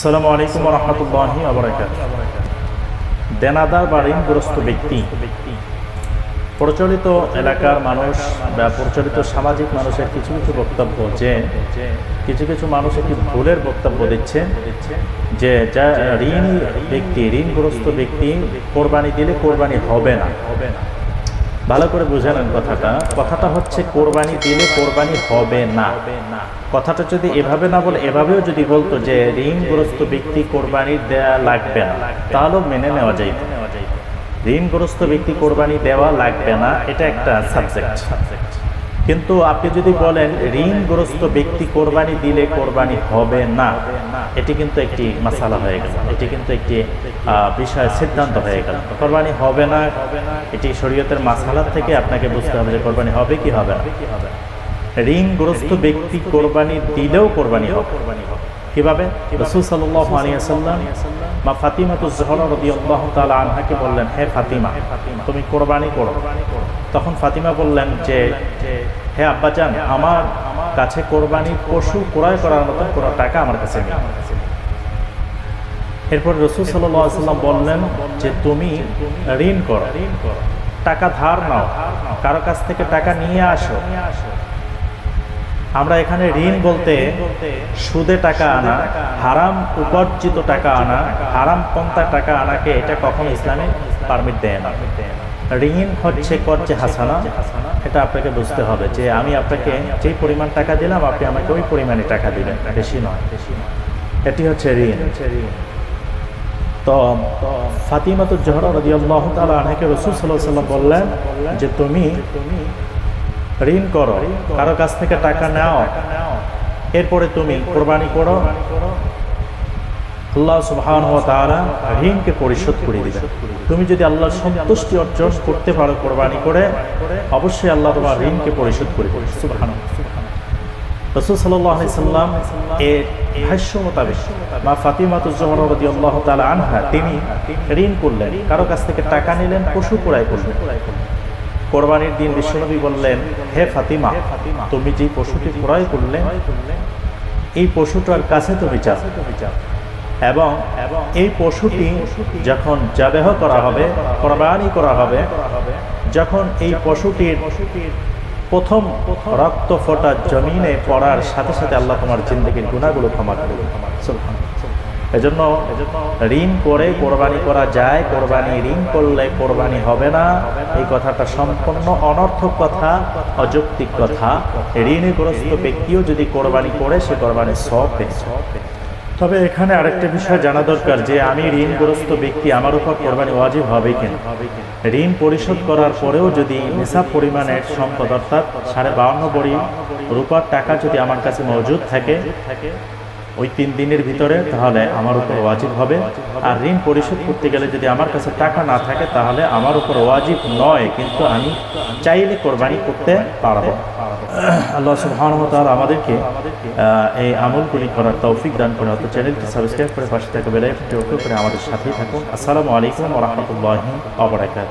আসসালামু আলাইকুম রহমতুল্লাহি আবরাকাত দেনাদার বা ঋণগ্রস্ত ব্যক্তি। প্রচলিত এলাকার মানুষ বা প্রচলিত সামাজিক মানুষের কিছু কিছু বক্তব্য যে, কিছু কিছু মানুষ একটি ভুলের বক্তব্য দিচ্ছে যে, যা ঋণ ব্যক্তি, ঋণগ্রস্ত ব্যক্তি কোরবানি দিলে কোরবানি হবে না হবে না। ভালো করে বুঝে নেন কথাটা। কথাটা হচ্ছে, কোরবানি দিলে কোরবানি হবে না। কথাটা যদি এভাবে না বলে, এভাবেও যদি বলতো যে, ঋণগ্রস্ত ব্যক্তি কোরবানি দেয়া লাগবে না, তাহলেও মেনে নেওয়া যায় ঋণগ্রস্ত ব্যক্তি কোরবানি দেওয়া লাগবে না, এটা একটা সাবজেক্ট সাবজেক্ট কিন্তু আপনি যদি বলেন, ঋণগ্রস্ত ব্যক্তি কোরবানি দিলে কোরবানি হবে না, এটি কিন্তু একটি মাসালা হয়ে গেল। এটি কিন্তু একটি বিষয়, সিদ্ধান্ত হয়ে গেল। কোরবানি হবে না, এটি শরীয়তের মাসালা থেকে আপনাকে বুঝতে হবে যে কোরবানি হবে কি হবে না। ঋণগ্রস্ত ব্যক্তি কোরবানি দিলেও কোরবানি হবে। কীভাবে? রসুল সাল্লাহ আলিয়াল্লাম মা ফাতিমা তো জহর রবি আল্লাহ তালা আনহাকে বললেন, হে ফাতিমা, তুমি কোরবানি করো। তখন ফাতিমা বললেন যে, হে আব্বাজান, আমার কাছে কোরবানি পশু ক্রয় করার মতো কোনো টাকা আমার কাছে নেই। এরপর রসুল সাল্লাম বললেন যে, তুমি ঋণ করো। টাকা ধার নাও। কারও কাছ থেকে টাকা নিয়ে আসো। আমরা এখানে ঋণ বলতে সুদে টাকা আনা, হারাম উপার্জিত টাকা আনা, হারাম পন্থা টাকা আনাকে এটা কখনো ইসলামে পারমিট দেয় না ঋণ হচ্ছে কর্জে হাসানা। এটা আপনাকে বুঝতে হবে যে আমি আপনাকে যেই পরিমাণ টাকা দিলাম, আপনি আমাকে ওই পরিমাণে টাকা দিবেন, বেশি নয়। এটি হচ্ছে ঋণ। তো ফাতিমাতুর জহরা রদি আল্লাহ তালা আনহাকে রসুল সাল্লাহ সাল্লাম বললেন যে তুমি ঋণ করো, কারও কাছ থেকে টাকা নাও, এরপরে তুমি কোরবানি করো আল্লাহ সুবহান ও তারা ঋণকে পরিশোধ করে দিবেন। তুমি যদি আল্লাহর সন্তুষ্টি অর্জন করতে পারো কোরবানি করে, অবশ্যই আল্লাহ তোমার ঋণকে পরিশোধ করে দেবে সুবহান ঋণ করলেন, কারও কাছ থেকে টাকা নিলেন, পশু করলেন। কোরবানির দিন বিশ্বনবী বললেন, হে ফাতিমা, তুমি যে পশুটি ক্রয় করলে, এই পশুটার কাছে তুমি চাও এবং এই পশুটি যখন জাবেহ করা হবে, কোরবানি করা হবে, যখন এই পশুটির প্রথম রক্ত ফোটা জমিনে পড়ার সাথে সাথে আল্লাহ তোমার জিন্দগির গুণাগুলো ক্ষমা করবে এজন্য ঋণ করে কোরবানি করা যায়, কোরবানি ঋণ করলে কোরবানি হবে না। এই কথাটা সম্পূর্ণ অনর্থক কথা, অযৌক্তিক কথা। ঋণগ্রস্ত ব্যক্তিও যদি কোরবানি করে, সে কোরবানি সব তবে এখানে আরেকটা বিষয় জানা দরকার যে আমি ঋণগ্রস্ত ব্যক্তি, আমার উপর কোরবানি ওয়াজিব হবে কিনা? ঋণ পরিশোধ করার পরেও যদি নিসাব পরিমাণের সম্পদ, অর্থাৎ সাড়ে বাউন্ন বড়ি রূপার টাকা যদি আমার কাছে মজুদ থাকে ওই তিন দিনের ভিতরে, তাহলে আমার উপর ওয়াজিব হবে। আর ঋণ পরিশোধ করতে গেলে যদি আমার কাছে টাকা না থাকে, তাহলে আমার উপর ওয়াজিব নয়, কিন্তু আমি চাইলে কোরবানি করতে পারব। আল্লাহ সুবহান আমাদেরকে এই আমলগুলি করার তৌফিক দান করে অত চ্যানেলটি সাবস্ক্রাইব করে পাশে থাকা বেলাইকনটি করে আমাদের সাথেই থাকুন। আসসালামু আলাইকুম রহমতুল্লাহ আবরাকাত